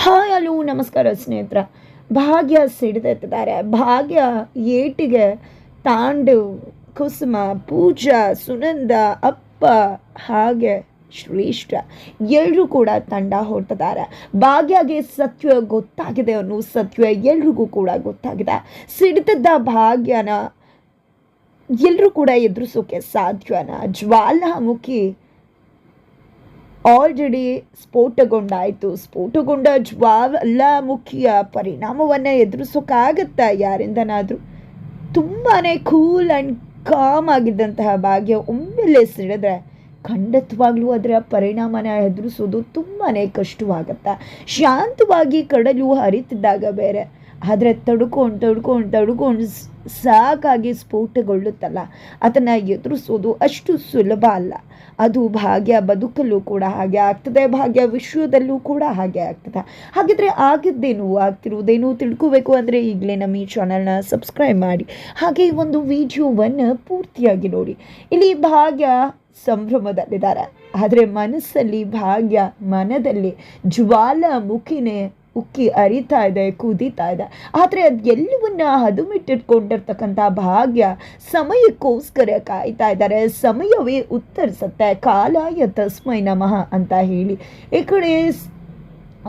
Hi hello ನಮಸ್ಕಾರ ಸ್ನೇಹಿತರ. ಭಾಗ್ಯ ಸಿಡಿದೆತ್ತಿದ್ದಾರೆ. ಭಾಗ್ಯ ಏಟಿಗೆ ತಾಂಡು, ಕುಸುಮ, ಪೂಜಾ, ಸುನಂದ, ಅಪ್ಪ, ಹಾಗೆ ಶ್ರೇಷ್ಠ ಎಲ್ಲರೂ ಕೂಡ ತಂಡ ಹೊರಟಿದ್ದಾರೆ. ಭಾಗ್ಯಗೆ ಸತ್ಯ ಗೊತ್ತಾಗಿದೆ ಅನ್ನೋ ಸತ್ಯ ಎಲ್ರಿಗೂ ಕೂಡ ಗೊತ್ತಾಗಿದೆ. ಸಿಡಿದಿದ್ದ ಭಾಗ್ಯನ ಎಲ್ಲರೂ ಕೂಡ ಎದುರಿಸೋಕೆ ಸಾಧ್ಯನ? ಜ್ವಾಲಾಮುಖಿ ಆಲ್ರೆಡಿ ಸ್ಫೋಟಗೊಂಡಾಯಿತು. ಸ್ಫೋಟಗೊಂಡ ಜ್ವಾಲಾಮುಖಿಯ ಪರಿಣಾಮವನ್ನು ಎದುರಿಸೋಕ್ಕಾಗತ್ತಾ ಯಾರಿಂದನಾದರೂ? ತುಂಬಾ ಕೂಲ್ ಆ್ಯಂಡ್ ಕಾಮ್ ಆಗಿದ್ದಂತಹ ಭಾಗ್ಯ ಒಮ್ಮೆಲೆ ಸಿಡಿದ್ರೆ ಖಂಡಿತವಾಗ್ಲೂ ಅದರ ಪರಿಣಾಮನ ಎದುರಿಸೋದು ತುಂಬಾ ಕಷ್ಟವಾಗತ್ತೆ. ಶಾಂತವಾಗಿ ಕಡಲು ಹರಿತಿದ್ದಾಗ ಬೇರೆ ಆದರೆ ತಡ್ಕೊಂಡು ತಡ್ಕೊಂಡು ತಡ್ಕೊಂಡು ಸಾಕಾಗಿ ಸ್ಫೋಟಗೊಳ್ಳುತ್ತಲ್ಲ. ಅದನ್ನು ಎದುರಿಸೋದು ಅಷ್ಟು ಸುಲಭ ಅಲ್ಲ. ಅದು ಭಾಗ್ಯ ಬದುಕಲ್ಲೂ ಕೂಡ ಹಾಗೆ ಆಗ್ತದೆ, ಭಾಗ್ಯ ವಿಶ್ವದಲ್ಲೂ ಕೂಡ ಹಾಗೆ ಆಗ್ತದೆ. ಹಾಗಿದ್ರೆ ಆಗಿದ್ದೇನು ಆಗ್ತಿರುವುದೇನು ತಿಳ್ಕೋಬೇಕು ಅಂದರೆ ಈಗಲೇ ನಮ್ಮ ಈ ಚಾನಲ್ನ ಸಬ್ಸ್ಕ್ರೈಬ್ ಮಾಡಿ. ಹಾಗೆ ಒಂದು ವಿಡಿಯೋವನ್ನು ಪೂರ್ತಿಯಾಗಿ ನೋಡಿ. ಇಲ್ಲಿ ಭಾಗ್ಯ ಸಂಭ್ರಮದಲ್ಲಿದ್ದಾರೆ. ಆದರೆ ಮನಸ್ಸಲ್ಲಿ ಭಾಗ್ಯ ಮನದಲ್ಲಿ ಜ್ವಾಲಾಮುಖಿನೇ ಉಕ್ಕಿ ಅರಿತಾ ಇದೆ, ಕುದೀತಾ ಇದೆ. ಆದರೆ ಅದು ಎಲ್ಲವನ್ನ ಹದುಮಿಟ್ಟಿಟ್ಕೊಂಡಿರ್ತಕ್ಕಂಥ ಭಾಗ್ಯ ಸಮಯಕ್ಕೋಸ್ಕರ ಕಾಯ್ತಾ ಇದ್ದಾರೆ. ಸಮಯವೇ ಉತ್ತರಿಸುತ್ತೆ. ಕಾಲಾಯ ತಸ್ಮೈ ನಮಃ ಅಂತ ಹೇಳಿ. ಈ ಕಡೆ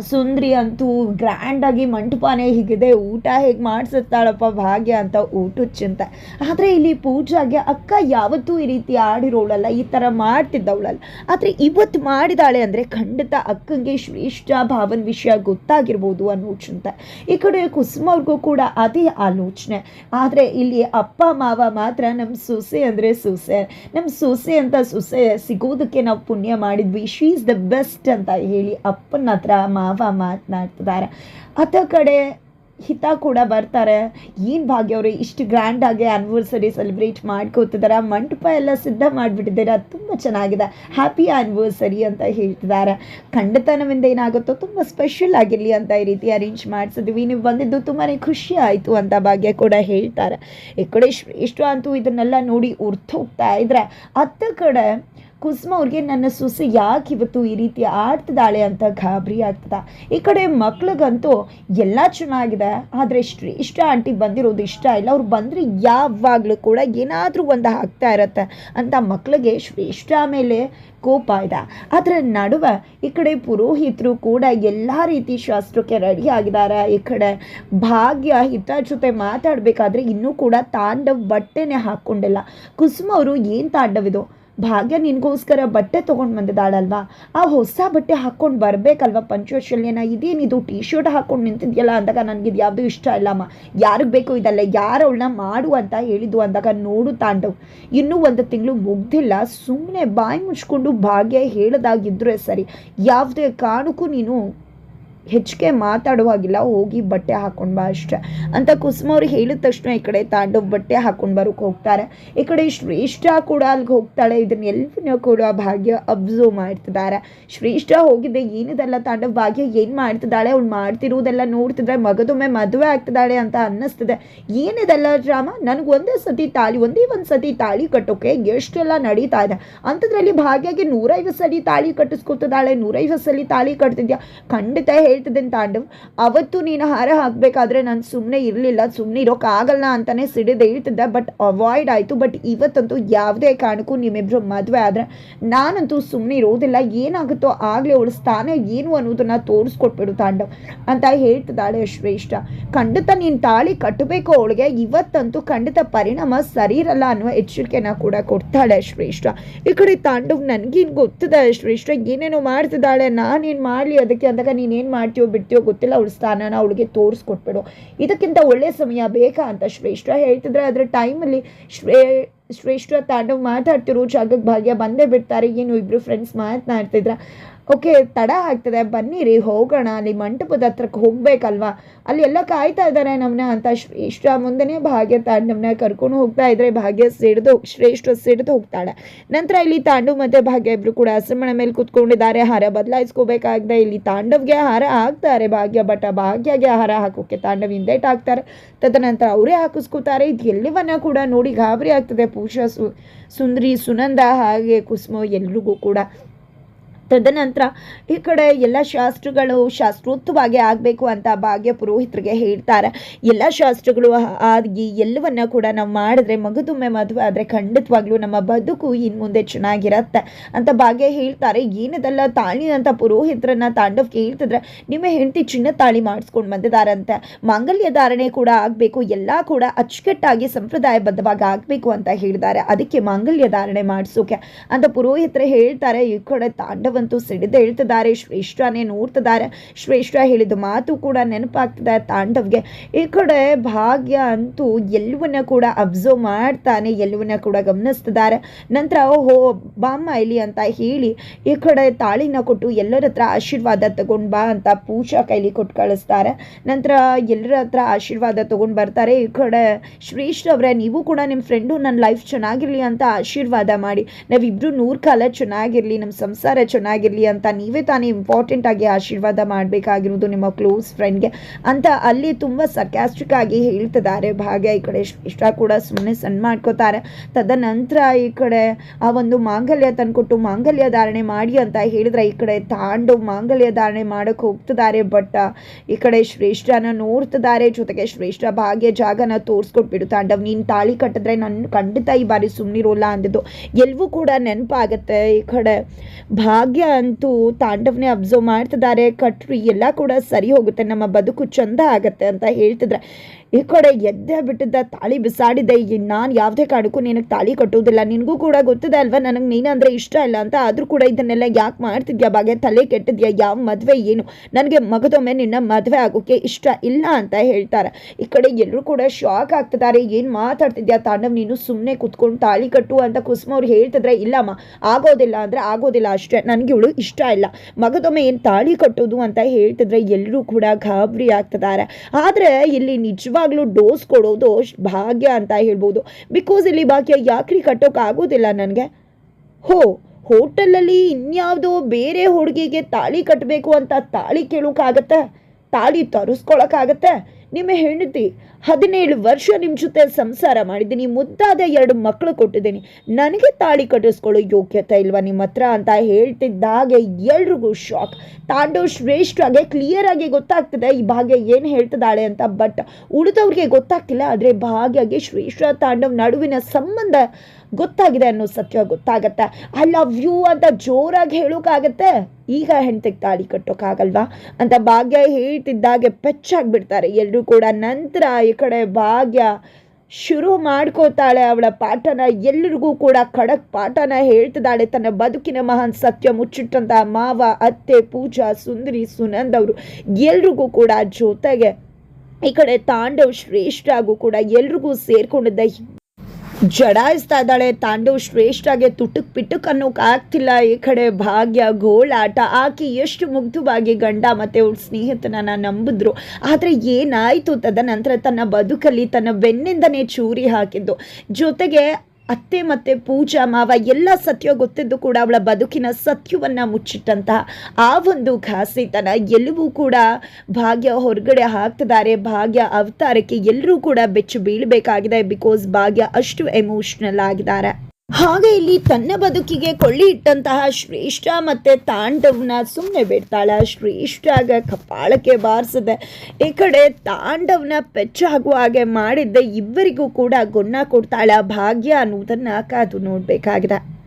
ಸುಂದ್ರಿ ಅಂತೂ ಗ್ರ್ಯಾಂಡಾಗಿ ಮಂಟಪನೇ ಹೀಗಿದೆ. ಊಟ ಹೇಗೆ ಮಾಡಿಸುತ್ತಾಳಪ್ಪ ಭಾಗ್ಯ ಅಂತ ಊಟದ ಚಿಂತೆ. ಆದರೆ ಇಲ್ಲಿ ಪೂಜಾಗೆ ಅಕ್ಕ ಯಾವತ್ತೂ ಈ ರೀತಿ ಆಡಿರೋಳಲ್ಲ, ಈ ಥರ ಮಾಡ್ತಿದ್ದವಳಲ್ಲ. ಆದರೆ ಇವತ್ತು ಮಾಡಿದಾಳೆ ಅಂದರೆ ಖಂಡಿತ ಅಕ್ಕಂಗೆ ಶ್ರೇಷ್ಠ ಭಾವನ ವಿಷಯ ಗೊತ್ತಾಗಿರ್ಬೋದು ಅನ್ನೋ ಚಿಂತೆ. ಈ ಕಡೆ ಕುಸುಮವ್ರಿಗೂ ಕೂಡ ಅದೇ ಆಲೋಚನೆ. ಆದರೆ ಇಲ್ಲಿ ಅಪ್ಪ, ಮಾವ ಮಾತ್ರ ನಮ್ಮ ಸೊಸೆ ಅಂದರೆ ಸೊಸೆ. ನಮ್ಮ ಸೊಸೆ ಅಂತ ಸೊಸೆ ಸಿಗೋದಕ್ಕೆ ನಾವು ಪುಣ್ಯ ಮಾಡಿದ್ವಿ. ಶೀ ಈಸ್ ದ ಬೆಸ್ಟ್ ಅಂತ ಹೇಳಿ ಅಪ್ಪನ ಹತ್ರ ಮಾವ ಮಾತನಾಡ್ತಿದ್ದಾರೆ ಅತ ಕಡೆ ಹಿತ ಕೂಡ ಬರ್ತಾರೆ. ಏನು ಭಾಗ್ಯ ಅವರು, ಇಷ್ಟು ಗ್ರ್ಯಾಂಡಾಗಿ ಆ್ಯನಿವರ್ಸರಿ ಸೆಲೆಬ್ರೇಟ್ ಮಾಡ್ಕೋತಿದ್ದಾರೆ ಮಂಟಪ ಎಲ್ಲ ಸಿದ್ಧ ಮಾಡಿಬಿಟ್ಟಿದ್ದೀರಾ. ತುಂಬ ಚೆನ್ನಾಗಿದೆ. ಹ್ಯಾಪಿ ಆ್ಯನಿವರ್ಸರಿ ಅಂತ ಹೇಳ್ತಿದ್ದಾರೆ. ಖಂಡಿತ ನಮ್ಮಿಂದ ಏನಾಗುತ್ತೋ ತುಂಬ ಸ್ಪೆಷಲ್ ಆಗಿರಲಿ ಅಂತ ಈ ರೀತಿ ಅರೇಂಜ್ ಮಾಡಿಸಿದ್ವಿ. ನೀವು ಬಂದಿದ್ದು ತುಂಬಾ ಖುಷಿ ಆಯಿತು ಅಂತ ಭಾಗ್ಯ ಕೂಡ ಹೇಳ್ತಾರೆ. ಈ ಕಡೆ ಇಷ್ಟು ಅಂತೂ ಇದನ್ನೆಲ್ಲ ನೋಡಿ ಹೋಗ್ತಾ ಇದ್ರೆ. ಅತ್ತ ಕಡೆ ಕುಸುಮ ಅವ್ರಿಗೆ, ನನ್ನ ಸೊಸೆ ಯಾಕೆ ಇವತ್ತು ಈ ರೀತಿ ಆಡ್ತಿದ್ದಾಳೆ ಅಂತ ಗಾಬರಿ ಆಗ್ತದ? ಈ ಕಡೆ ಮಕ್ಳಿಗಂತೂ ಎಲ್ಲ ಚೆನ್ನಾಗಿದೆ, ಆದರೆ ಶ್ರೇಷ್ಠ ಆಂಟಿ ಬಂದಿರೋದು ಇಷ್ಟ ಇಲ್ಲ. ಅವ್ರು ಬಂದರೆ ಯಾವಾಗಲೂ ಕೂಡ ಏನಾದರೂ ಒಂದು ಆಗ್ತಾ ಇರತ್ತೆ ಅಂತ ಮಕ್ಳಿಗೆ ಶ್ರೇಷ್ಠ ಮೇಲೆ ಕೋಪ ಇದೆ. ಅದರ ನಡುವೆ ಈ ಕಡೆ ಪುರೋಹಿತರು ಕೂಡ ಎಲ್ಲ ರೀತಿ ಶಾಸ್ತ್ರಕ್ಕೆ ರೆಡಿ ಆಗಿದ್ದಾರೆ. ಈ ಕಡೆ ಭಾಗ್ಯ, ಹಿತ ಜೊತೆ ಮಾತಾಡಬೇಕಾದ್ರೆ ಇನ್ನೂ ಕೂಡ ತಾಂಡವ್ ಬಟ್ಟೆನೇ ಹಾಕ್ಕೊಂಡಿಲ್ಲ ಕುಸುಮ ಅವರು ಏನು ತಾಂಡವಿದು? ಭಾಗ್ಯ ನಿನಗೋಸ್ಕರ ಬಟ್ಟೆ ತೊಗೊಂಡು ಬಂದಿದ್ದಾಳಲ್ವಾ? ಆ ಹೊಸ ಬಟ್ಟೆ ಹಾಕ್ಕೊಂಡು ಬರಬೇಕಲ್ವ ಪಂಚವಶಲ್ಯನ? ಇದೇನಿದು ಟೀ ಶರ್ಟ್ ಹಾಕ್ಕೊಂಡು ನಿಂತಿದ್ಯಲ್ಲ ಅಂದಾಗ ನನಗಿದು ಯಾವುದೂ ಇಷ್ಟ ಇಲ್ಲಮ್ಮ ಯಾರಿಗೆ ಬೇಕು ಇದಲ್ಲ, ಯಾರು ಅವಳನ್ನ ಮಾಡು ಅಂತ ಹೇಳಿದ್ದು ಅಂದಾಗ ನೋಡು ತಾಂಡವ್ ಇನ್ನೂ ಒಂದು ತಿಂಗಳು ಮುಗ್ದಿಲ್ಲ ಸುಮ್ಮನೆ ಬಾಯಿ ಮುಚ್ಕೊಂಡು ಭಾಗ್ಯ ಹೇಳ್ದಾಗಿದ್ರೆ ಸರಿ. ಯಾವುದೇ ಕಾರಣಕ್ಕೂ ನೀನು ಹೆಚ್ಚಿಗೆ ಮಾತಾಡುವಾಗಿಲ್ಲ, ಹೋಗಿ ಬಟ್ಟೆ ಹಾಕೊಂಡು ಬಾ ಅಷ್ಟೆ. ಅಂತ ಕುಸುಮ ಅವ್ರು ಹೇಳಿದ ತಕ್ಷಣ ಈ ಕಡೆ ತಾಂಡವ್ ಬಟ್ಟೆ ಹಾಕೊಂಡು ಬರೋಕೆ ಹೋಗ್ತಾರೆ. ಈ ಕಡೆ ಶ್ರೇಷ್ಠ ಕೂಡ ಅಲ್ಲಿಗೆ ಹೋಗ್ತಾಳೆ ಇದನ್ನ ಎಲ್ಲವನ್ನೂ ಕೂಡ ಭಾಗ್ಯ ಅಬ್ಸರ್ವ್ ಮಾಡ್ತಿದ್ದಾರೆ. ಶ್ರೇಷ್ಠ ಹೋಗಿದ್ದೆ ಏನಿದೆಲ್ಲ ತಾಂಡವ್ ಭಾಗ್ಯ ಏನು ಮಾಡ್ತಿದ್ದಾಳೆ, ಅವ್ಳು ಮಾಡ್ತಿರೋದೆಲ್ಲ ನೋಡ್ತಿದ್ರೆ ಮಗದೊಮ್ಮೆ ಮದುವೆ ಆಗ್ತಿದ್ದಾಳೆ ಅಂತ ಅನ್ನಿಸ್ತದೆ. ಏನಿದೆಲ್ಲ ಡ್ರಾಮಾ? ನನಗೆ ಒಂದೇ ಸತಿ ತಾಳಿ, ಒಂದೇ ಒಂದು ಸತಿ ತಾಳಿ ಕಟ್ಟೋಕೆ ಎಷ್ಟೆಲ್ಲ ನಡೀತಾ ಇದೆ. ಅಂಥದ್ರಲ್ಲಿ ಭಾಗ್ಯಗೆ ನೂರೈವತ್ತು ಸಲ ತಾಳಿ ಕಟ್ಟಿಸ್ಕೊತಿದ್ದಾಳೆ ನೂರೈವತ್ತು ಸಲ ತಾಳಿ ಕಟ್ತಿದ್ಯಾ? ಖಂಡಿತ ಹೇಳ್ತಿದ್ದೀನಿ ತಾಂಡವ್ ಅವತ್ತು ನೀನು ಹಾರ ಹಾಕಬೇಕಾದ್ರೆ ನಾನು ಸುಮ್ಮನೆ ಇರಲಿಲ್ಲ ಸುಮ್ಮನೆ ಇರೋಕ್ಕಾಗಲ್ಲ ಅಂತಲೇ ಸಿಡಿದು ಹೇಳ್ತಿದ್ದೆ. ಬಟ್ ಅವಾಯ್ಡ್ ಆಯಿತು. ಬಟ್ ಇವತ್ತಂತೂ ಯಾವುದೇ ಕಾರಣಕ್ಕೂ ನಿಮ್ಮಿಬ್ಬರು ಮದುವೆ ಆದರೆ ನಾನಂತೂ ಸುಮ್ಮನೆ ಇರೋದಿಲ್ಲ. ಏನಾಗುತ್ತೋ ಆಗಲೇ ಅವಳು ಸ್ಥಾನ ಏನು ಅನ್ನೋದನ್ನು ತೋರಿಸ್ಕೊಟ್ಬಿಡು ತಾಂಡವ್ ಅಂತ ಹೇಳ್ತಿದ್ದಾಳೆ ಶ್ರೇಷ್ಠ. ಖಂಡಿತ ನೀನು ತಾಳಿ ಕಟ್ಟಬೇಕು ಅವಳಿಗೆ. ಇವತ್ತಂತೂ ಖಂಡಿತ ಪರಿಣಾಮ ಸರಿ ಇರಲ್ಲ ಅನ್ನುವ ಎಚ್ಚರಿಕೆನ ಕೂಡ ಕೊಡ್ತಾಳೆ ಶ್ರೇಷ್ಠ. ಈ ಕಡೆ ತಾಂಡವ್ ನನಗೇನು ಗೊತ್ತಿದೆ ಶ್ರೇಷ್ಠ? ಏನೇನೋ ಮಾಡ್ತಿದ್ದಾಳೆ? ನಾನೇನು ಮಾಡಲಿ ಅದಕ್ಕೆ ಅಂದಾಗ ನೀನೇನು ಮಾಡ್ತೀಯೋ ಬಿಡ್ತೀಯೋ ಗೊತ್ತಿಲ್ಲ, ಅವಳ ಸ್ಥಾನನ ಅವಳಿಗೆ ತೋರಿಸ್ಕೊಟ್ಬಿಡು. ಇದಕ್ಕಿಂತ ಒಳ್ಳೆಯ ಸಮಯ ಬೇಕಾ ಅಂತ ಶ್ರೇಷ್ಠ ಹೇಳ್ತಿದ್ರೆ ಅದರ ಟೈಮಲ್ಲಿ ಶ್ರೇ, ಶ್ರೇಷ್ಠ ತಾಂಡವ್ ಮಾತಾಡ್ತಿರೋ ಜಾಗಕ್ಕೆ ಭಾಗ್ಯ ಬಂದೇ ಬಿಡ್ತಾರೆ. ಏನು ಇಬ್ಬರು ಫ್ರೆಂಡ್ಸ್ ಮಾತನಾಡ್ತಿದ್ರ? ಓಕೆ, ತಡ ಆಗ್ತದೆ, ಬನ್ನಿರಿ, ಹೋಗೋಣ, ಅಲ್ಲಿ ಮಂಟಪದ ಹತ್ರಕ್ಕೆ ಹೋಗ್ಬೇಕಲ್ವಾ? ಅಲ್ಲಿ ಎಲ್ಲ ಕಾಯ್ತಾ ಇದ್ದಾರೆ ನಮ್ಮನ್ನ ಅಂತ. ಶ್ರೇಷ್ಠ ಮುಂದೆನೇ ಭಾಗ್ಯ ತಾಂಡವನ್ನ ಕರ್ಕೊಂಡು ಹೋಗ್ತಾ ಇದ್ರೆ ಭಾಗ್ಯ ಸಿಡ್ದು, ಶ್ರೇಷ್ಠ ಸಿಡ್ದು ಹೋಗ್ತಾಳೆ. ನಂತರ ಇಲ್ಲಿ ತಾಂಡು ಮತ್ತೆ ಭಾಗ್ಯ ಇಬ್ರು ಕೂಡ ಆಶ್ರಮಣ ಮೇಲೆ ಕುತ್ಕೊಂಡಿದ್ದಾರೆ. ಹಾರ ಬದಲಾಯಿಸ್ಕೋಬೇಕಾಗಿದೆ. ಇಲ್ಲಿ ತಾಂಡವ್ಗೆ ಹಾರ ಹಾಕ್ತಾರೆ ಭಾಗ್ಯ, ಬಟ್ ಭಾಗ್ಯಗೆ ಹಾರ ಹಾಕೋಕೆ ತಾಂಡವ್ ಹಿಂದೇಟ್ ಹಾಕ್ತಾರೆ. ತದನಂತರ ಅವರೇ ಹಾಕಿಸ್ಕೋತಾರೆ. ಇದು ಎಲ್ಲವನ್ನ ಕೂಡ ನೋಡಿ ಗಾಬರಿ ಆಗ್ತದೆ. ಪೂಷಾ ಸು, ಸುಂದ್ರಿ, ಸುನಂದ, ಹಾಗೆ ಕುಸುಮ ಎಲ್ರಿಗೂ ಕೂಡ. ತದನಂತರ ಈ ಕಡೆ ಎಲ್ಲ ಶಾಸ್ತ್ರಗಳು ಶಾಸ್ತ್ರೋಕ್ತವಾಗಿ ಆಗಬೇಕು ಅಂತ ಭಾಗ್ಯ ಪುರೋಹಿತರಿಗೆ ಹೇಳ್ತಾರೆ. ಎಲ್ಲ ಶಾಸ್ತ್ರಗಳು ಆಗಿ ಎಲ್ಲವನ್ನ ಕೂಡ ನಾವು ಮಾಡಿದ್ರೆ ಮಗದೊಮ್ಮೆ ಮದುವೆ ಆದರೆ ಖಂಡಿತವಾಗ್ಲೂ ನಮ್ಮ ಬದುಕು ಇನ್ನು ಮುಂದೆ ಚೆನ್ನಾಗಿರತ್ತೆ ಅಂತ ಭಾಗ್ಯ ಹೇಳ್ತಾರೆ. ಏನದಲ್ಲ ತಾಳಿ ಅಂತ ಪುರೋಹಿತರನ್ನ ತಾಂಡವ್ ಹೇಳ್ತಿದ್ರೆ ನಿಮ್ಮ ಹೆಂಡತಿ ಚಿನ್ನ ತಾಳಿ ಮಾಡಿಸ್ಕೊಂಡು ಬಂದಿದ್ದಾರಂತೆ ಮಾಂಗಲ್ಯ ಧಾರಣೆ ಕೂಡ ಆಗಬೇಕು, ಎಲ್ಲ ಕೂಡ ಅಚ್ಚುಕಟ್ಟಾಗಿ ಸಂಪ್ರದಾಯಬದ್ಧವಾಗಿ ಆಗಬೇಕು ಅಂತ ಹೇಳಿದ್ದಾರೆ. ಅದಕ್ಕೆ ಮಾಂಗಲ್ಯ ಧಾರಣೆ ಮಾಡಿಸೋಕೆ ಅಂತ ಪುರೋಹಿತರು ಹೇಳ್ತಾರೆ. ಈ ಕಡೆ ತಾಂಡವಂತೂ ಸಿಡಿದ ಹೇಳ್ತಿದ್ದಾರೆ ಶ್ರೇಷ್ಠನೇ ನೋಡ್ತಿದ್ದಾರೆ ಶ್ರೇಷ್ಠ ಹೇಳಿದ ಮಾತು ಕೂಡ ನೆನಪಾಗ್ತದೆ ತಾಂಡವ್ಗೆ. ಈ ಕಡೆ ಭಾಗ್ಯ ಅಂತೂ ಎಲ್ಲವನ್ನ ಕೂಡ ಅಬ್ಸರ್ವ್ ಮಾಡ್ತಾನೆ ಎಲ್ಲವನ್ನ ಕೂಡ ಗಮನಿಸ್ತಿದ್ದಾರೆ. ನಂತರ, ಓಹೋ, ಬಾಮ್ಮ ಇಲ್ಲಿ ಅಂತ ಹೇಳಿ, ಈ ಕಡೆ ತಾಳಿನ ಕೊಟ್ಟು ಎಲ್ಲರ ಹತ್ರ ಆಶೀರ್ವಾದ ತಗೊಂಡ್ ಬಾ ಅಂತ ಪೂಜಾ ಕೈಲಿ ಕೊಟ್ಟು ಕಳಿಸ್ತಾರೆ. ನಂತರ ಎಲ್ಲರ ಹತ್ರ ಆಶೀರ್ವಾದ ತಗೊಂಡ್ ಬರ್ತಾರೆ. ಈ ಕಡೆ ಶ್ರೇಷ್ಠ ಅವರೇ, ನೀವು ಕೂಡ ನಿಮ್ಮ ಫ್ರೆಂಡು ನನ್ನ ಲೈಫ್ ಚೆನ್ನಾಗಿರ್ಲಿ ಅಂತ ಆಶೀರ್ವಾದ ಮಾಡಿ. ನಾವಿಬ್ರು ನೂರು ಕಾಲ ಚೆನ್ನಾಗಿರ್ಲಿ ನಮ್ಮ ಸಂಸಾರ ಚೆನ್ನಾಗಿರ್ಲಿ ಅಂತ ನೀವೇ ತಾನೇ ಇಂಪಾರ್ಟೆಂಟ್ ಆಗಿ ಆಶೀರ್ವಾದ ಮಾಡಬೇಕಾಗಿರೋದು ನಿಮ್ಮ ಕ್ಲೋಸ್ ಫ್ರೆಂಡ್ಗೆ ಅಂತ ಅಲ್ಲಿ ತುಂಬ ಸರ್ಕ್ಯಾಸ್ಟಿಕ್ ಆಗಿ ಹೇಳ್ತಿದ್ದಾರೆ. ಭಾಗ್ಯ ಈ ಕಡೆ ಇಷ್ಟ ಕೂಡ ಸುಮ್ಮನೆ ಸಣ್ಣ ಮಾಡ್ಕೋತಾರೆ. ತದನಂತರ ಈ ಕಡೆ ಆ ಒಂದು ಮಾಂಗಲ್ಯ ತಂದ್ಕೊಟ್ಟು ಮಾಂಗಲ್ಯ ಧಾರಣೆ ಮಾಡಿ ಅಂತ ಹೇಳಿದ್ರೆ ಈ ಕಡೆ ತಾಂಡು ಮಾಂಗಲ್ಯ ಧಾರಣೆ ಮಾಡಕ್ಕೆ ಹೋಗ್ತಿದ್ದಾರೆ. ಬಟ್ ಈ ಕಡೆ ಶ್ರೇಷ್ಠನ ನೋಡ್ತಿದ್ದಾರೆ. ಜೊತೆಗೆ ಶ್ರೇಷ್ಠ ಭಾಗ್ಯ ಜಾಗನ ತೋರಿಸ್ಕೊಟ್ಬಿಡು ತಾಂಡವ್. ನೀನು ತಾಳಿ ಕಟ್ಟಿದ್ರೆ ನನ್ನ ಖಂಡಿತ ಈ ಬಾರಿ ಸುಮ್ಮನಿರೋಲ್ಲ ಅಂದಿದ್ದು. ಎಲ್ಲವೂ ಕೂಡ ನೆನಪಾಗತ್ತೆ. ಈ ಕಡೆ ಭಾಗ್ಯ ಅಂತೂ ತಾಂಡವನೇ ಅಬ್ಸರ್ವ್ ಮಾಡ್ತಿದ್ದಾರೆ. ಕಟ್ರಿ ಎಲ್ಲ ಕೂಡ ಸರಿ ಹೋಗುತ್ತೆ. ನಮ್ಮ ಬದುಕು ಚಂದ ಆಗತ್ತೆ ಅಂತ ಹೇಳ್ತಿದ್ರೆ ಈ ಕಡೆ ಎದ್ದೆ ಬಿಟ್ಟಿದ್ದ ತಾಳಿ ಬಿಸಾಡಿದೆ. ನಾನು ಯಾವುದೇ ಕಾರಣಕ್ಕೂ ನಿನಗೆ ತಾಳಿ ಕಟ್ಟೋದಿಲ್ಲ ನಿನಗೂ ಕೂಡ ಗೊತ್ತಿದೆ ಅಲ್ವಾ? ನನಗೆ ನೀನಂದ್ರೆ ಇಷ್ಟ ಇಲ್ಲ ಅಂತ. ಆದರೂ ಕೂಡ ಇದನ್ನೆಲ್ಲ ಯಾಕೆ ಮಾಡ್ತಿದ್ಯಾ? ಬಾಗೆ ತಲೆ ಕೆಟ್ಟಿದ್ಯಾ? ಯಾವ ಮದುವೆ ಏನು? ನನಗೆ ಮಗದೊಮ್ಮೆ ನಿನ್ನ ಮದುವೆ ಆಗೋಕ್ಕೆ ಇಷ್ಟ ಇಲ್ಲ ಅಂತ ಹೇಳ್ತಾರೆ. ಈ ಕಡೆ ಎಲ್ಲರೂ ಕೂಡ ಶಾಕ್ ಆಗ್ತಿದ್ದಾರೆ. ಏನು ಮಾತಾಡ್ತಿದ್ಯಾ ತಾಂಡವ್? ನೀನು ಸುಮ್ಮನೆ ಕುತ್ಕೊಂಡು ತಾಳಿ ಕಟ್ಟು ಅಂತ ಕುಸುಮ ಅವ್ರು ಹೇಳ್ತಿದ್ರೆ, ಇಲ್ಲಮ್ಮ, ಆಗೋದಿಲ್ಲ ಅಂದರೆ ಆಗೋದಿಲ್ಲ ಅಷ್ಟೇ. ನನಗೆ ಇವಳು ಇಷ್ಟ ಇಲ್ಲ. ಮಗದೊಮ್ಮೆ ಏನು ತಾಳಿ ಕಟ್ಟೋದು? ಅಂತ ಹೇಳ್ತಿದ್ರೆ ಎಲ್ಲರೂ ಕೂಡ ಗಾಬರಿ ಆಗ್ತಿದ್ದಾರೆ. ಆದರೆ ಇಲ್ಲಿ ನಿಜವಾಗ್ಲೂ ಡೋಸ್ ಕೊಡೋದು ಭಾಗ್ಯ ಅಂತ ಹೇಳ್ಬೋದು. ಬಿಕಾಸ್ ಇಲ್ಲಿ ಭಾಗ್ಯ ಯಾಕ್ರಿ ಕಟ್ಟೋಕೆ ಆಗೋದಿಲ್ಲ ನನಗೆ? ಹೋ, ಹೋಟೆಲಲ್ಲಿ ಇನ್ಯಾವುದೋ ಬೇರೆ ಹುಡುಗಿಗೆ ತಾಳಿ ಕಟ್ಟಬೇಕು ಅಂತ ತಾಳಿ ಕೇಳೋಕ್ಕಾಗತ್ತೆ ತಾಳಿ ತರಿಸ್ಕೊಳಕ್ಕಾಗತ್ತೆ ನಿಮ್ಮ ಹೆಂಡತಿ ಹದಿನೇಳು ವರ್ಷ ನಿಮ್ಮ ಜೊತೆ ಸಂಸಾರ ಮಾಡಿದ್ದೀನಿ ಮುದ್ದಾದ ಎರಡು ಮಕ್ಕಳು ಕೊಟ್ಟಿದ್ದೀನಿ. ನನಗೆ ತಾಳಿ ಕಟ್ಟಿಸ್ಕೊಳ್ಳೋ ಯೋಗ್ಯತೆ ಇಲ್ವಾ ನಿಮ್ಮ ಹತ್ರ ಅಂತ ಹೇಳ್ತಿದ್ದಾಗೆ ಎಲ್ರಿಗೂ ಶಾಕ್. ತಾಂಡವ್ ಶ್ರೇಷ್ಠಗೆ ಕ್ಲಿಯರ್ ಆಗಿ ಗೊತ್ತಾಗ್ತದೆ. ಈ ಭಾಗ್ಯ ಏನು ಹೇಳ್ತಿದ್ದಾಳೆ ಅಂತ ಬಟ್ ಉಳಿದವ್ರಿಗೆ ಗೊತ್ತಾಗ್ತಿಲ್ಲ. ಆದರೆ ಭಾಗ್ಯಗೆ ಶ್ರೇಷ್ಠ, ತಾಂಡವ್ ನಡುವಿನ ಸಂಬಂಧ ಗೊತ್ತಾಗಿದೆ ಅನ್ನೋ ಸತ್ಯ ಗೊತ್ತಾಗತ್ತೆ. ಐ ಲವ್ ಯು ಅಂತ ಜೋರಾಗಿ ಹೇಳೋಕ್ಕಾಗತ್ತೆ ಈಗ ಹೆಂಡತಿಗೆ ತಾಳಿ ಕಟ್ಟೋಕ್ಕಾಗಲ್ವಾ ಅಂತ ಭಾಗ್ಯ ಹೇಳ್ತಿದ್ದಾಗೆ ಪೆಚ್ಚಾಗ್ಬಿಡ್ತಾರೆ. ಎಲ್ಲರೂ ಕೂಡ ನಂತರ ಈ ಕಡೆ ಭಾಗ್ಯ ಶುರು ಮಾಡ್ಕೋತಾಳೆ ಅವಳ ಪಾಠನ. ಎಲ್ಲರಿಗೂ ಕೂಡ ಖಡಕ್ ಪಾಠನ ಹೇಳ್ತಿದ್ದಾಳೆ. ತನ್ನ ಬದುಕಿನ ಮಹಾನ್ ಸತ್ಯ ಮುಚ್ಚಿಟ್ಟಂತಹ ಮಾವ, ಅತ್ತೆ, ಪೂಜಾ, ಸುಂದರಿ, ಸುನಂದ್ ಅವರು ಎಲ್ರಿಗೂ ಕೂಡ ಜೊತೆಗೆ ಈ ಕಡೆ ತಾಂಡವ್ ಶ್ರೇಷ್ಠಗೂ ಕೂಡ ಎಲ್ರಿಗೂ ಸೇರ್ಕೊಂಡಿದ್ದ ಜಡಾಯಿಸ್ತಾ ಇದ್ದಾಳೆ. ತಾಂಡವ್ ಶ್ರೇಷ್ಠಗೆ ತುಟುಕ್ ಪಿಟುಕ್ ಅನ್ನೋಕೆ ಆಗ್ತಿಲ್ಲ. ಈ ಕಡೆ ಭಾಗ್ಯ ಗೋಳಾಟ ಆಕೆ ಎಷ್ಟು ಮುಗ್ಧವಾಗಿ ಗಂಡ ಮತ್ತೆ ಅವ್ರ ಸ್ನೇಹಿತನನ್ನು ನಂಬಿದ್ರು. ಆದರೆ ಏನಾಯಿತು ತದನಂತರ ತನ್ನ ಬದುಕಲ್ಲಿ ತನ್ನ ಬೆನ್ನಿಂದನೇ ಚೂರಿ ಹಾಕಿದ್ದು. ಜೊತೆಗೆ ಅತ್ತೆ ಮತ್ತೆ ಪೂಜಾ ಮಾವ ಎಲ್ಲ ಸತ್ಯ ಗೊತ್ತಿದ್ದು ಕೂಡ ಅವಳ ಬದುಕಿನ ಸತ್ಯವನ್ನು ಮುಚ್ಚಿಟ್ಟಂತಹ ಆ ಒಂದು ಘಾಸಿತನ ಎಲ್ಲವೂ ಕೂಡ ಭಾಗ್ಯ ಹೊರಗಡೆ ಹಾಕ್ತಿದ್ದಾರೆ. ಭಾಗ್ಯ ಅವತಾರಕ್ಕೆ ಎಲ್ಲರೂ ಕೂಡ ಬೆಚ್ಚು ಬೀಳಬೇಕಾಗಿದೆ ಬಿಕಾಸ್ ಭಾಗ್ಯ ಅಷ್ಟು ಎಮೋಷ್ನಲ್ ಆಗಿದ್ದಾರೆ. ಹಾಗೆ ಇಲ್ಲಿ ತನ್ನ ಬದುಕಿಗೆ ಕೊಳ್ಳಿ ಇಟ್ಟಂತಹ ಶ್ರೇಷ್ಠ ಮತ್ತೆ ತಾಂಡವ್ನ ಸುಮ್ಮನೆ ಬಿಡ್ತಾಳ. ಶ್ರೇಷ್ಠಾಗ ಕಪಾಳಕ್ಕೆ ಬಾರಿಸದೆ. ಈ ಕಡೆ ತಾಂಡವ್ನ ಪೆಚ್ಚಾಗುವ ಹಾಗೆ ಮಾಡಿದ್ದೆ. ಇಬ್ಬರಿಗೂ ಕೂಡ ಗೊನ್ನ ಕೊಡ್ತಾಳ. ಭಾಗ್ಯ ಅನ್ನೋದನ್ನ ಕಾದು ನೋಡ್ಬೇಕಾಗಿದೆ.